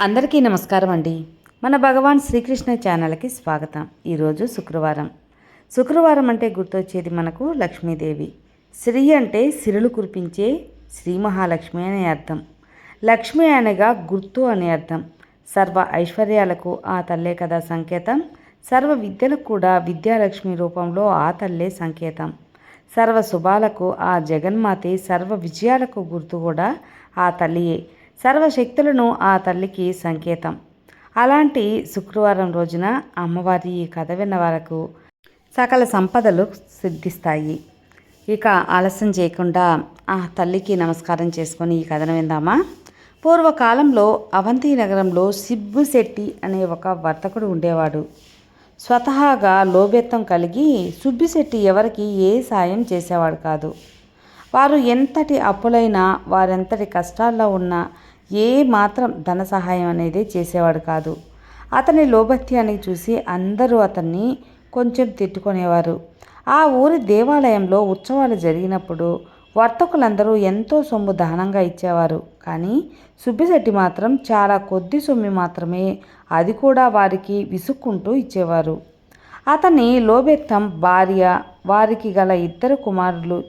అందరికీ నమస్కారం అండి. మన భగవాన్ శ్రీకృష్ణ ఛానల్కి స్వాగతం. ఈరోజు శుక్రవారం. శుక్రవారం అంటే గుర్తొచ్చేది మనకు లక్ష్మీదేవి. శ్రీ అంటే సిరులు కురిపించే శ్రీ మహాలక్ష్మి అనే అర్థం. లక్ష్మి అనగా గుర్తు అనే అర్థం. సర్వ ఐశ్వర్యాలకు ఆ తల్లే కదా సంకేతం. సర్వ విద్యలకు కూడా విద్యాలక్ష్మి రూపంలో ఆ తల్లే సంకేతం. సర్వ శుభాలకు ఆ జగన్మాతే సర్వ విజయాలకు గుర్తు కూడా ఆ తల్లియే. సర్వశక్తులను ఆ తల్లికి సంకేతం. అలాంటి శుక్రవారం రోజున అమ్మవారి ఈ కథ విన్న వరకు సకల సంపదలు సిద్ధిస్తాయి. ఇక ఆలస్యం చేయకుండా ఆ తల్లికి నమస్కారం చేసుకొని ఈ కథను విందామా? పూర్వకాలంలో అవంతి నగరంలో సిబ్బుశెట్టి అనే ఒక వర్తకుడు ఉండేవాడు. స్వతహాగా లోబెత్తం కలిగి సుబ్బిశెట్టి ఎవరికి ఏ సాయం చేసేవాడు కాదు. వారు ఎంతటి అప్పులైనా వారెంతటి కష్టాల్లో ఉన్నా ఏ మాత్రం ధన సహాయం అనేది చేసేవాడు కాదు. అతని లోభత్యాన్ని చూసి అందరూ అతన్ని కొంచెం తిట్టుకునేవారు. ఆ ఊరి దేవాలయంలో ఉత్సవాలు జరిగినప్పుడు వర్తకులందరూ ఎంతో సొమ్ము దానంగా ఇచ్చేవారు. కానీ సుబ్బిశెట్టి మాత్రం చాలా కొద్ది సొమ్ము మాత్రమే అది కూడా వారికి విసుక్కుంటూ ఇచ్చేవారు. అతని లోబెత్తం భార్య వారికి గల ఇద్దరు కుమారులు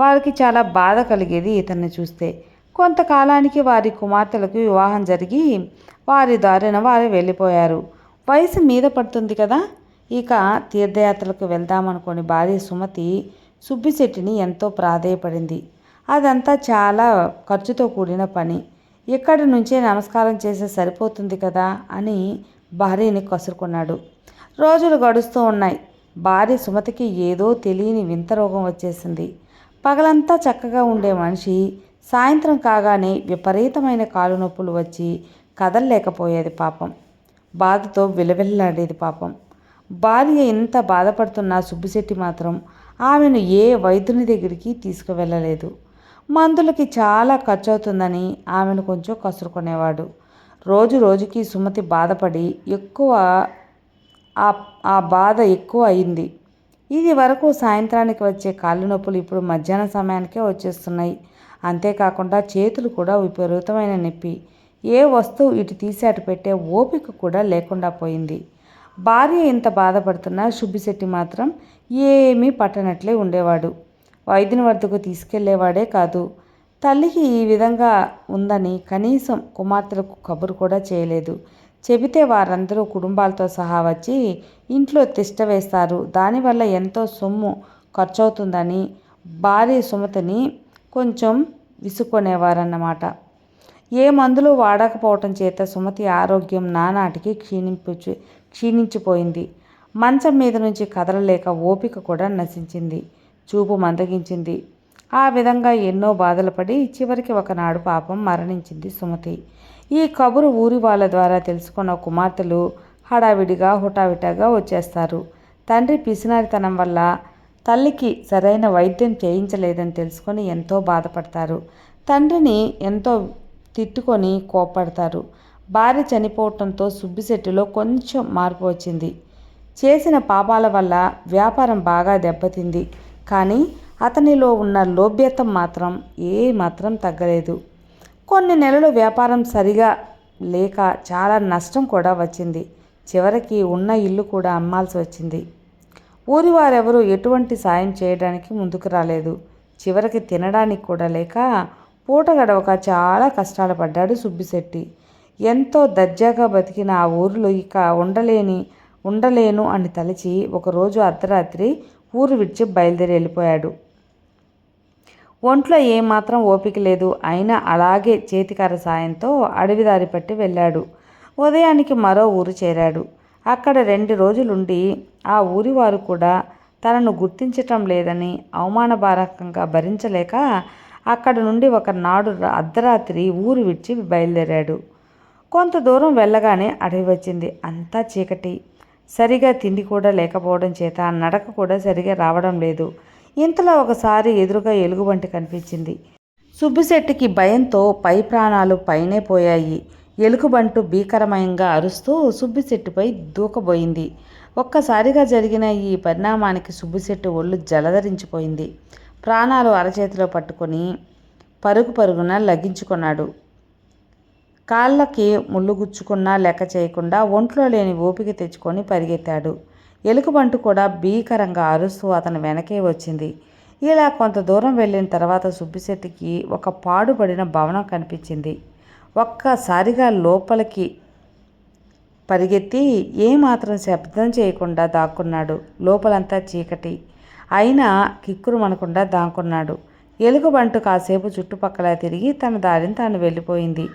వారికి చాలా బాధ కలిగేది ఇతన్ని చూస్తే. కొంతకాలానికి వారి కుమార్తెలకు వివాహం జరిగి వారి దారిన వారు వెళ్ళిపోయారు. వయసు మీద పడుతుంది కదా? ఇక తీర్థయాత్రలకు వెళ్దామనుకుని భార్య సుమతి సుబ్బిశెట్టిని ఎంతో ప్రాధేయపడింది. అదంతా చాలా ఖర్చుతో కూడిన పని. ఇక్కడి నుంచే నమస్కారం చేస్తే సరిపోతుంది కదా? అని భార్యని కసురుకున్నాడు. రోజులు గడుస్తూ ఉన్నాయి. భార్య సుమతికి ఏదో తెలియని వింత రోగం వచ్చేసింది. పగలంతా చక్కగా ఉండే మనిషి సాయంత్రం కాగానే విపరీతమైన కాలు నొప్పులు వచ్చి కదలలేకపోయేది పాపం. బాధతో విలవిల్లాడేది పాపం. భార్య ఎంత బాధపడుతున్న సుబ్బిశెట్టి మాత్రం ఆమెను ఏ వైద్యుని దగ్గరికి తీసుకువెళ్ళలేదు. మందులకి చాలా ఖర్చు అవుతుందని ఆమెను కొంచెం కసురుకునేవాడు. రోజు రోజుకి సుమతి బాధపడి ఎక్కువ ఆ బాధ ఎక్కువ అయింది. ఇది వరకు సాయంత్రానికి వచ్చే కాళ్ళు నొప్పులు ఇప్పుడు మధ్యాహ్న సమయానికే వచ్చేస్తున్నాయి. అంతేకాకుండా చేతులు కూడా విపరీతమైన నొప్పి. ఏ వస్తువు ఇటు తీసి అటు పెట్టే ఓపిక కూడా లేకుండా పోయింది. భార్య ఇంత బాధపడుతున్నా శుభిశెట్టి మాత్రం ఏమీ పట్టనట్లే ఉండేవాడు. వైద్యుని వద్దకు తీసుకెళ్ళేవాడే కాదు. తల్లికి ఈ విధంగా ఉందని కనీసం కుమార్తెలకు కబురు కూడా చేయలేదు. చెబితే వారందరూ కుటుంబాలతో సహా వచ్చి ఇంట్లో తిష్ట వేస్తారు. దానివల్ల ఎంతో సొమ్ము ఖర్చవుతుందని భార్య సుమతిని కొంచెం విసుక్కునేవారన్నమాట. ఏ మందులు వాడకపోవటం చేత సుమతి ఆరోగ్యం నానాటికి క్షీణింపు క్షీణించిపోయింది. మంచం మీద నుంచి కదలలేక ఓపిక కూడా నశించింది. చూపు మందగించింది. ఆ విధంగా ఎన్నో బాధలు పడి చివరికి ఒకనాడు పాపం మరణించింది సుమతి. ఈ కబురు ఊరి వాళ్ళ ద్వారా తెలుసుకున్న కుమార్తెలు హడావిడిగా హుటావిటాగా వచ్చేస్తారు. తండ్రి పిసినారితనం వల్ల తల్లికి సరైన వైద్యం చేయించలేదని తెలుసుకొని ఎంతో బాధపడతారు. తండ్రిని ఎంతో తిట్టుకొని కోప్పడతారు. భార్య చనిపోవటంతో సుబ్బిశెట్టిలో కొంచెం మార్పు వచ్చింది. చేసిన పాపాల వల్ల వ్యాపారం బాగా దెబ్బతింది. కానీ అతనిలో ఉన్న లోభ్యతం మాత్రం ఏ మాత్రం తగ్గలేదు. కొన్ని నెలలు వ్యాపారం సరిగా లేక చాలా నష్టం కూడా వచ్చింది. చివరికి ఉన్న ఇల్లు కూడా అమ్మాల్సి వచ్చింది. ఊరి వారెవరూ ఎటువంటి సాయం చేయడానికి ముందుకు రాలేదు. చివరికి తినడానికి కూడా లేక పూట గడవక చాలా కష్టాలు పడ్డాడు సుబ్బిశెట్టి. ఎంతో దర్జాగా బతికిన ఆ ఊరిలో ఇక ఉండలేని ఉండలేను అని తలచి ఒకరోజు అర్ధరాత్రి ఊరు విడిచి బయలుదేరి వెళ్ళిపోయాడు. ఒంట్లో ఏమాత్రం ఓపిక లేదు. అయినా అలాగే చేతికర సాయంతో అడవిదారి పట్టి వెళ్ళాడు. ఉదయానికి మరో ఊరు చేరాడు. అక్కడ రెండు రోజులుండి ఆ ఊరి వారు కూడా తనను గుర్తించటం లేదని అవమానభారకంగా భరించలేక అక్కడ నుండి ఒకనాడు అర్ధరాత్రి ఊరు విడిచి బయలుదేరాడు. కొంత దూరం వెళ్ళగానే అడవి వచ్చింది. అంతా చీకటి. సరిగా తిండి కూడా లేకపోవడం చేత నడక కూడా సరిగా రావడం లేదు. ఇంతలో ఒకసారి ఎదురుగా ఎలుగుబంటి కనిపించింది. సుబ్బిశెట్టికి భయంతో పై ప్రాణాలు పైనే పోయాయి. ఎలుకబంటు భీకరమయంగా అరుస్తూ సుబ్బిశెట్టుపై దూకబోయింది. ఒక్కసారిగా జరిగిన ఈ పరిణామానికి సుబ్బిశెట్టు ఒళ్ళు జలధరించిపోయింది. ప్రాణాలు అరచేతిలో పట్టుకొని పరుగు పరుగున లగ్గించుకున్నాడు కాళ్ళకి ముళ్ళు గుచ్చుకున్నా లెక్క చేయకుండా ఒంట్లో లేని ఓపిక తెచ్చుకొని పరిగెత్తాడు. ఎలుకబంటు కూడా భీకరంగా అరుస్తూ అతని వెనకే వచ్చింది. ఇలా కొంత దూరం వెళ్ళిన తర్వాత సుబ్బిశెట్టికి ఒక పాడుపడిన భవనం కనిపించింది. ఒక్కసారిగా లోపలికి పరిగెత్తి ఏమాత్రం శబ్దం చేయకుండా దాక్కున్నాడు. లోపలంతా చీకటి. అయినా కిక్కురు మనకుండా దాక్కున్నాడు. ఎలుగుబంటు కాసేపు చుట్టుపక్కల తిరిగి తన దారిని తాను వెళ్ళిపోయింది.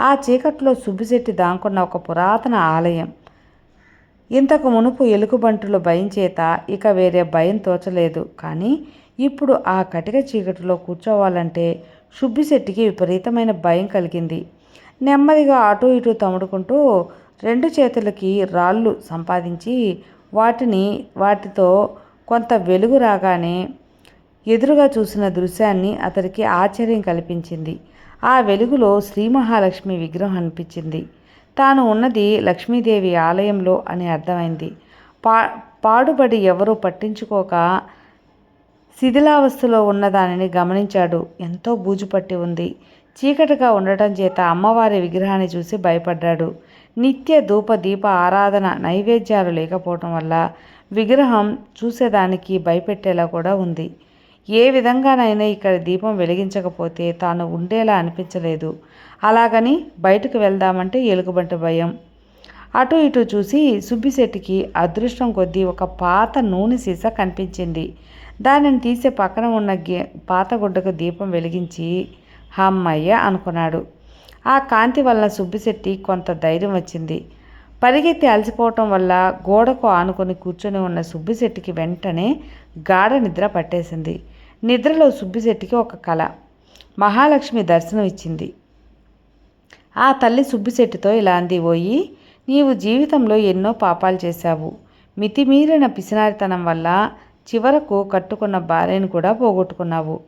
ఆ చీకట్లో సుబ్బిశెట్టి దాక్కున్న ఒక పురాతన ఆలయం. ఇంతకు మునుపు ఎలుగుబంటుల భయం చేత ఇక వేరే భయం తోచలేదు. కానీ ఇప్పుడు ఆ కటిక చీకటిలో కూర్చోవాలంటే సుబ్బిశెట్టికి విపరీతమైన భయం కలిగింది. నెమ్మదిగా అటు ఇటు తముడుకుంటూ రెండు చేతులకి రాళ్ళు సంపాదించి వాటిని వాటితో కొంత వెలుగు రాగానే ఎదురుగా చూసిన దృశ్యాన్ని అతడికి ఆశ్చర్యం కల్పించింది. ఆ వెలుగులో శ్రీ మహాలక్ష్మి విగ్రహం అనిపించింది. తాను ఉన్నది లక్ష్మీదేవి ఆలయంలో అని అర్థమైంది. పా పాడుబడి ఎవరూ పట్టించుకోక శిథిలావస్థలో ఉన్న దానిని గమనించాడు. ఎంతో బూజు పట్టి ఉంది. చీకటిగా ఉండటం చేత అమ్మవారి విగ్రహాన్ని చూసి భయపడ్డాడు. నిత్య ధూప దీప ఆరాధన నైవేద్యాలు లేకపోవటం వల్ల విగ్రహం చూసేదానికి భయపెట్టేలా కూడా ఉంది. ఏ విధంగానైనా ఇక్కడ దీపం వెలిగించకపోతే తాను ఉండేలా అనిపించలేదు. అలాగని బయటకు వెళ్దామంటే ఎలుగుబంటి భయం. అటు ఇటు చూసి సుబ్బిశెట్టికి అదృష్టం కొద్దీ ఒక పాత నూనె సీస కనిపించింది. దానిని తీసే పక్కన ఉన్న గే పాత గుడ్డకు దీపం వెలిగించి హమ్మయ్య అనుకున్నాడు. ఆ కాంతి వలన సుబ్బిశెట్టి కొంత ధైర్యం వచ్చింది. పరిగెత్తి అలసిపోవటం వల్ల గోడకు ఆనుకొని కూర్చొని ఉన్న సుబ్బిశెట్టికి వెంటనే గాఢ నిద్ర పట్టేసింది. నిద్రలో సుబ్బిశెట్టికి ఒక కళ మహాలక్ష్మి దర్శనం ఇచ్చింది. ఆ తల్లి సుబ్బిశెట్టితో ఇలా అంది పోయి నీవు జీవితంలో ఎన్నో పాపాలు చేశావు. మితిమీరిన పిసినారితనం వల్ల చివరకు కట్టుకున్న భార్యను కూడా పోగొట్టుకున్నావు.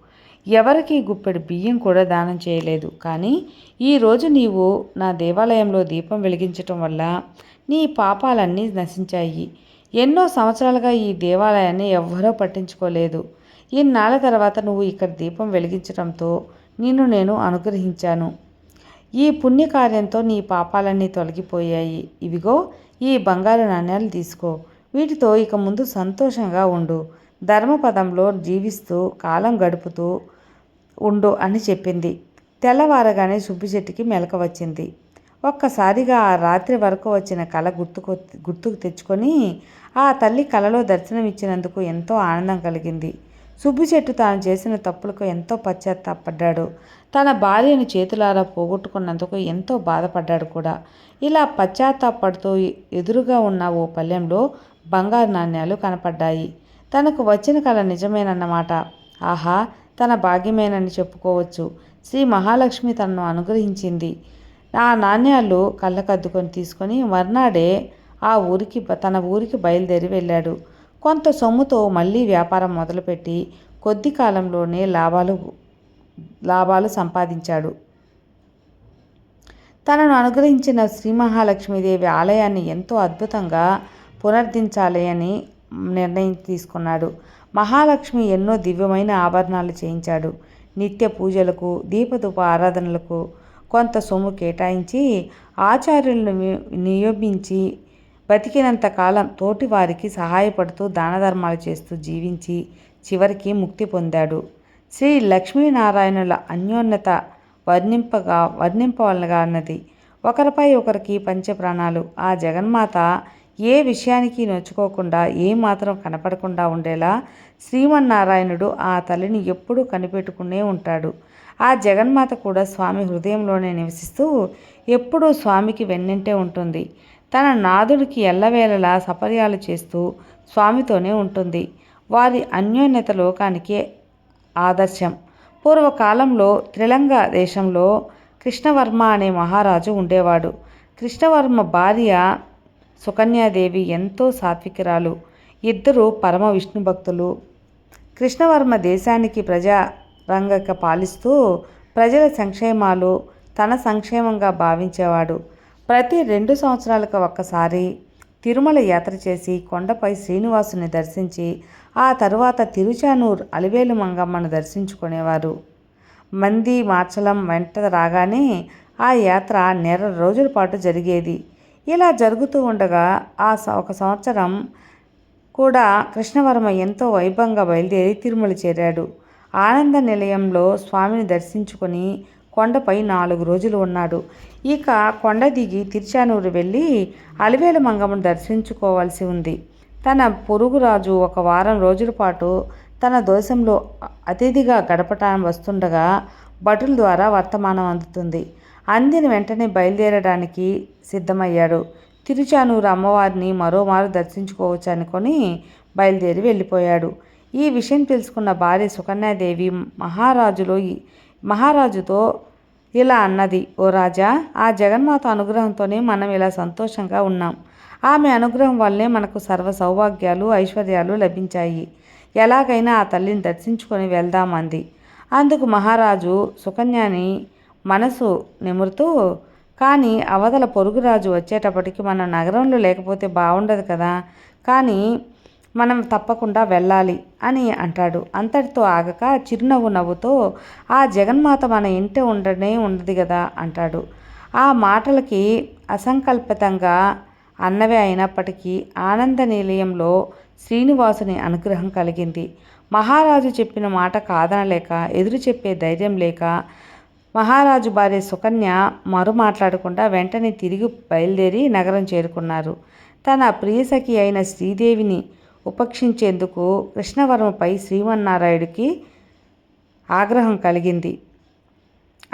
ఎవరికి గుప్పెడు బియ్యం కూడా దానం చేయలేదు. కానీ ఈరోజు నీవు నా దేవాలయంలో దీపం వెలిగించటం వల్ల నీ పాపాలన్నీ నశించాయి. ఎన్నో సంవత్సరాలుగా ఈ దేవాలయాన్ని ఎవ్వరూ పట్టించుకోలేదు. ఇన్నాళ్ళ తర్వాత నువ్వు ఇక్కడ దీపం వెలిగించడంతో నిన్ను నేను అనుగ్రహించాను. ఈ పుణ్యకార్యంతో నీ పాపాలన్నీ తొలగిపోయాయి. ఇవిగో ఈ బంగారు నాణ్యాలు తీసుకో. వీటితో ఇక ముందు సంతోషంగా ఉండు. ధర్మపదంలో జీవిస్తూ కాలం గడుపుతూ ఉండు అని చెప్పింది. తెల్లవారగానే సుబ్బిశెట్టికి మెలక వచ్చింది. ఒక్కసారిగా ఆ రాత్రి వరకు వచ్చిన కళ గుర్తుకు గుర్తుకు తెచ్చుకొని ఆ తల్లి కళలో దర్శనమిచ్చినందుకు ఎంతో ఆనందం కలిగింది. సుబ్బిశెట్టు తాను చేసిన తప్పులకు ఎంతో పశ్చాత్తాపడ్డాడు. తన భార్యను చేతులారా పోగొట్టుకున్నందుకు ఎంతో బాధపడ్డాడు కూడా. ఇలా పశ్చాత్తాపడుతూ ఎదురుగా ఉన్న ఓ పల్లెంలో బంగారు నాణ్యాలు కనపడ్డాయి. తనకు వచ్చిన కళ నిజమేనన్నమాట. ఆహా తన భాగ్యమేనని చెప్పుకోవచ్చు. శ్రీ మహాలక్ష్మి తనను అనుగ్రహించింది. ఆ నాణ్యాలు కళ్ళకద్దుకొని తీసుకొని మర్నాడే ఆ ఊరికి తన ఊరికి బయలుదేరి వెళ్ళాడు. కొంత సొమ్ముతో మళ్ళీ వ్యాపారం మొదలుపెట్టి కొద్ది కాలంలోనే లాభాలు లాభాలు సంపాదించాడు. తనను అనుగ్రహించిన శ్రీ మహాలక్ష్మీదేవి ఆలయాన్ని ఎంతో అద్భుతంగా పునర్దించాలి అని నిర్ణయం తీసుకున్నాడు. మహాలక్ష్మి ఎన్నో దివ్యమైన ఆభరణాలు చేయించాడు. నిత్య పూజలకు దీపధూప ఆరాధనలకు కొంత సొమ్ము కేటాయించి ఆచార్యులను నియమించి బతికినంత కాలం తోటి వారికి సహాయపడుతూ దాన ధర్మాలు చేస్తూ జీవించి చివరికి ముక్తి పొందాడు. శ్రీ లక్ష్మీనారాయణుల అన్యోన్యత వర్ణింపగా వర్ణింపవలనగా అన్నది. ఒకరిపై ఒకరికి పంచప్రాణాలు. ఆ జగన్మాత ఏ విషయానికి నొచ్చుకోకుండా ఏమాత్రం కనపడకుండా ఉండేలా శ్రీమన్నారాయణుడు ఆ తల్లిని ఎప్పుడూ కనిపెట్టుకునే ఉంటాడు. ఆ జగన్మాత కూడా స్వామి హృదయంలోనే నివసిస్తూ ఎప్పుడూ స్వామికి వెన్నింటే ఉంటుంది. తన నాదుడికి ఎల్లవేళలా సపర్యాలు చేస్తూ స్వామితోనే ఉంటుంది. వారి అన్యోన్యత లోకానికి ఆదర్శం. పూర్వకాలంలో త్రిలంగ దేశంలో కృష్ణవర్మ అనే మహారాజు ఉండేవాడు. కృష్ణవర్మ భార్య సుకన్యాదేవి ఎంతో సాత్వికరాలు. ఇద్దరు పరమ విష్ణు భక్తులు. కృష్ణవర్మ దేశానికి ప్రజా రంగక పాలిస్తూ ప్రజల సంక్షేమాలు తన సంక్షేమంగా భావించేవాడు. ప్రతి రెండు సంవత్సరాలకు ఒక్కసారి తిరుమల యాత్ర చేసి కొండపై శ్రీనివాసుని దర్శించి ఆ తరువాత తిరుచానూర్ అలివేలు మంగమ్మను దర్శించుకునేవారు. మంది మార్చలం వెంట రాగానే ఆ యాత్ర నెల రోజుల పాటు జరిగేది. ఇలా జరుగుతూ ఉండగా ఆ స- ఒక సంవత్సరం కూడా కృష్ణవర్మ ఎంతో వైభవంగా బయలుదేరి తిరుమల చేరాడు. ఆనంద నిలయంలో స్వామిని దర్శించుకొని కొండపై నాలుగు రోజులు ఉన్నాడు. ఇక కొండ దిగి తిరుచానూరు వెళ్ళి అలివేల మంగమ్మను దర్శించుకోవాల్సి ఉంది. తన పొరుగురాజు ఒక వారం రోజుల పాటు తన దేశంలో అతిథిగా గడపటానికి వస్తుండగా భటుల ద్వారా వర్తమానం అందుతుంది. అందిన వెంటనే బయలుదేరడానికి సిద్ధమయ్యాడు. తిరుచానూరు అమ్మవారిని మరోమారు దర్శించుకోవచ్చు అనుకొని బయలుదేరి వెళ్ళిపోయాడు. ఈ విషయం తెలుసుకున్న భార్య సుకన్యాదేవి మహారాజులో మహారాజుతో ఇలా అన్నది. ఓ రాజా ఆ జగన్మాత అనుగ్రహంతోనే మనం ఇలా సంతోషంగా ఉన్నాం. ఆమె అనుగ్రహం వల్లే మనకు సర్వ సౌభాగ్యాలు ఐశ్వర్యాలు లభించాయి. ఎలాగైనా ఆ తల్లిని దర్శించుకొని వెళ్దామంది అందుకు మహారాజు సుకన్యాని మనసు నిమురుతూ కానీ అవతల పొరుగురాజు వచ్చేటప్పటికి మన నగరంలో లేకపోతే బాగుండదు కదా. కానీ మనం తప్పకుండా వెళ్ళాలి అని అంటాడు. అంతటితో ఆగక చిరునవ్వు నవ్వుతో ఆ జగన్మాత మన ఇంటి ఉండనే ఉండదు కదా అంటాడు. ఆ మాటలకి అసంకల్పితంగా అన్నవే అయినప్పటికీ ఆనంద నిలయంలో శ్రీనివాసుని అనుగ్రహం కలిగింది. మహారాజు చెప్పిన మాట కాదనలేక ఎదురు చెప్పే ధైర్యం లేక మహారాజు భార్య సుకన్య మరు మాట్లాడకుండా వెంటనే తిరిగి బయలుదేరి నగరం చేరుకున్నారు. తన ప్రియసఖి అయిన శ్రీదేవిని ఉపక్షించేందుకు కృష్ణవర్మపై శ్రీమన్నారాయుడికి ఆగ్రహం కలిగింది.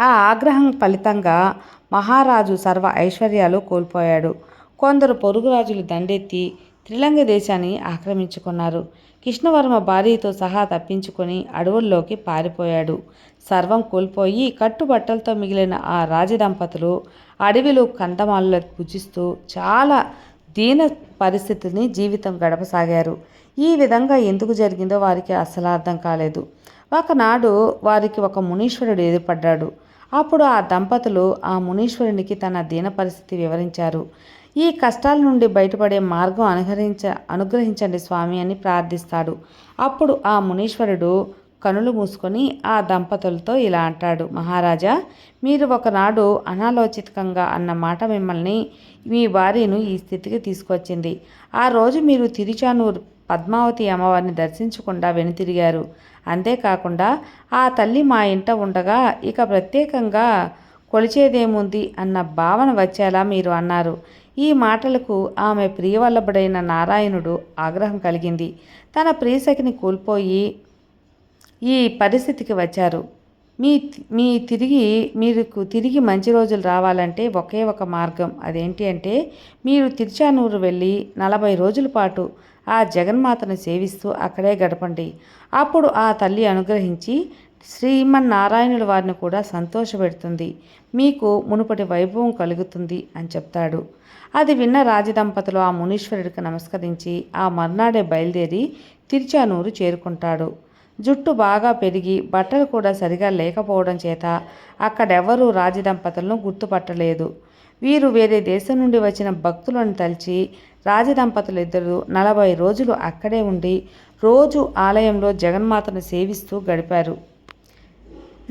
ఆ ఆగ్రహం ఫలితంగా మహారాజు సర్వ ఐశ్వర్యాలు కోల్పోయాడు. కొందరు పొరుగురాజులు దండెత్తి త్రిలంగ దేశాన్ని ఆక్రమించుకున్నారు. కృష్ణవర్మ భార్యతో సహా తప్పించుకొని అడవుల్లోకి పారిపోయాడు. సర్వం కోల్పోయి కట్టుబట్టలతో మిగిలిన ఆ రాజదంపతులు అడవిలో కందమాలను పూజిస్తూ చాలా దీన పరిస్థితిని జీవితం గడపసాగారు. ఈ విధంగా ఎందుకు జరిగిందో వారికి అసలు అర్థం కాలేదు. ఒకనాడు వారికి ఒక మునీశ్వరుడు ఎదురుపడ్డాడు అప్పుడు ఆ దంపతులు ఆ మునీశ్వరునికి తన దీన పరిస్థితి వివరించారు. ఈ కష్టాల నుండి బయటపడే మార్గం అనుగ్రహించ అనుగ్రహించండి స్వామి అని ప్రార్థిస్తాడు. అప్పుడు ఆ మునీశ్వరుడు కనులు మూసుకొని ఆ దంపతులతో ఇలా అంటాడు. మహారాజా మీరు ఒకనాడు అనాలోచితంగా అన్న మాట మిమ్మల్ని మీ భార్యను ఈ స్థితికి తీసుకొచ్చింది. ఆ రోజు మీరు తిరుచానూరు పద్మావతి అమ్మవారిని దర్శించకుండా వెనుతిరిగారు. అంతేకాకుండా ఆ తల్లి మా ఇంట ఉండగా ఇక ప్రత్యేకంగా కొలిచేదేముంది అన్న భావన వచ్చేలా మీరు అన్నారు. ఈ మాటలకు ఆమె ప్రియవల్లభుడైన నారాయణుడు ఆగ్రహం కలిగింది. తన ప్రియసఖిని కోల్పోయి ఈ పరిస్థితికి వచ్చారు. మీ మీ తిరిగి మీరు తిరిగి మంచి రోజులు రావాలంటే ఒకే ఒక మార్గం. అదేంటి అంటే మీరు తిరుచానూరు వెళ్ళి నలభై రోజుల పాటు ఆ జగన్మాతను సేవిస్తూ అక్కడే గడపండి. అప్పుడు ఆ తల్లి అనుగ్రహించి శ్రీమన్నారాయణుల వారిని కూడా సంతోషపెడుతుంది. మీకు మునుపటి వైభవం కలుగుతుంది అని చెప్తాడు. అది విన్న రాజదంపతులు ఆ మునీశ్వరుడికి నమస్కరించి ఆ మర్నాడే బయలుదేరి తిరుచానూరు చేరుకుంటాడు. జుట్టు బాగా పెరిగి బట్టలు కూడా సరిగా లేకపోవడం చేత అక్కడెవరూ రాజదంపతులను గుర్తుపట్టలేదు. వీరు వేరే దేశం నుండి వచ్చిన భక్తులను తలిచి రాజదంపతులు ఇద్దరు నలభై రోజులు అక్కడే ఉండి రోజు ఆలయంలో జగన్మాతను సేవిస్తూ గడిపారు.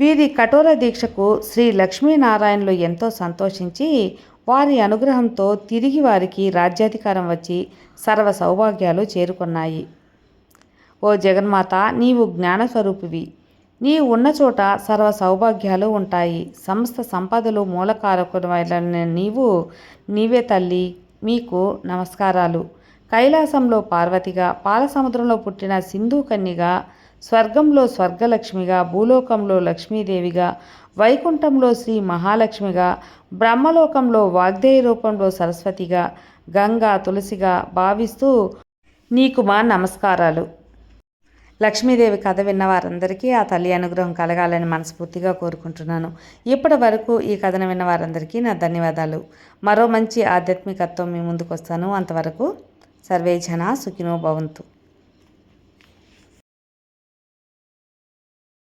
వీరి కఠోర దీక్షకు శ్రీ లక్ష్మీనారాయణలు ఎంతో సంతోషించి వారి అనుగ్రహంతో తిరిగి వారికి రాజ్యాధికారం వచ్చి సర్వ సౌభాగ్యాలు చేరుకున్నాయి. ఓ జగన్మాత నీవు జ్ఞానస్వరూపివి. నీవు ఉన్న చోట సర్వ సౌభాగ్యాలు ఉంటాయి. సమస్త సంపదలు మూలకారకుడైన నీవు నీవే తల్లి మీకు నమస్కారాలు. కైలాసంలో పార్వతిగా పాలసముద్రంలో పుట్టిన సింధు కన్యగా స్వర్గంలో స్వర్గలక్ష్మిగా భూలోకంలో లక్ష్మీదేవిగా వైకుంఠంలో శ్రీ మహాలక్ష్మిగా బ్రహ్మలోకంలో వాగ్దేయ రూపంలో సరస్వతిగా గంగా తులసిగా భావిస్తూ నీకు మా నమస్కారాలు. లక్ష్మీదేవి కథ విన్న వారందరికీ ఆ తల్లి అనుగ్రహం కలగాలని మనస్ఫూర్తిగా కోరుకుంటున్నాను. ఇప్పటి వరకు ఈ కథను విన్న వారందరికీ నా ధన్యవాదాలు. మరో మంచి ఆధ్యాత్మికత్వం మీ ముందుకు వస్తాను అంతవరకు సర్వే జన సుఖినో భవంతు.